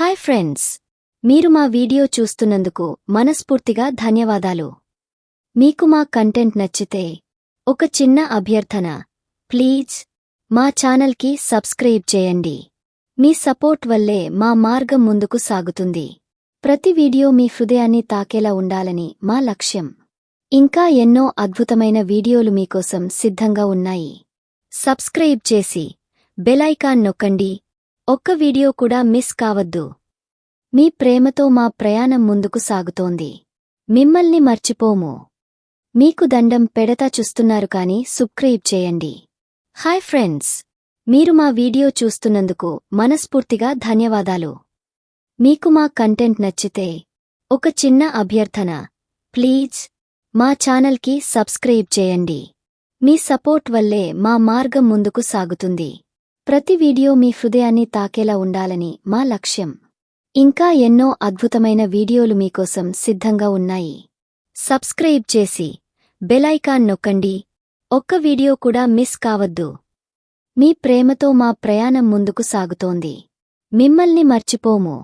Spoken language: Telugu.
Hi friends. మీరు మా వీడియో చూస్తున్నందుకు మనస్ఫూర్తిగా ధన్యవాదాలు. మీకు మా కంటెంట్ నచ్చితే ఒక చిన్న అభ్యర్థన. ప్లీజ్ మా ఛానల్కి సబ్స్క్రైబ్ చేయండి. మీ సపోర్ట్ వల్లే మా మార్గం ముందుకు సాగుతుంది. ప్రతి వీడియో మీ హృదయాన్ని తాకేలా ఉండాలని మా లక్ష్యం. ఇంకా ఎన్నో అద్భుతమైన వీడియోలు మీకోసం సిద్ధంగా ఉన్నాయి. సబ్స్క్రైబ్ చేసి బెలైకాన్ నొక్కండి. ఒక్క వీడియో కూడా మిస్ కావద్దు. మీ ప్రేమతో మా ప్రయాణం ముందుకు సాగుతోంది. మిమ్మల్ని మర్చిపోము. మీకు దండం పెడతా చూస్తున్నారు కాని సబ్స్క్రైబ్ చేయండి. Hi friends. మీరు మా వీడియో చూస్తున్నందుకు మనస్ఫూర్తిగా ధన్యవాదాలు. మీకు మా కంటెంట్ నచ్చితే ఒక చిన్న అభ్యర్థన. ప్లీజ్ మా ఛానల్కి సబ్స్క్రైబ్ చేయండి. మీ సపోర్ట్ వల్లే మా మార్గం ముందుకు సాగుతుంది. ప్రతి వీడియో మీ హృదయాన్ని తాకేలా ఉండాలని మా లక్ష్యం. ఇంకా ఎన్నో అద్భుతమైన వీడియోలు మీకోసం సిద్ధంగా ఉన్నాయి. సబ్స్క్రైబ్ చేసి బెలైకాన్ నొక్కండి. ఒక్క వీడియో కూడా మిస్ కావద్దు. మీ ప్రేమతో మా ప్రయాణం ముందుకు సాగుతోంది. మిమ్మల్ని మర్చిపోము.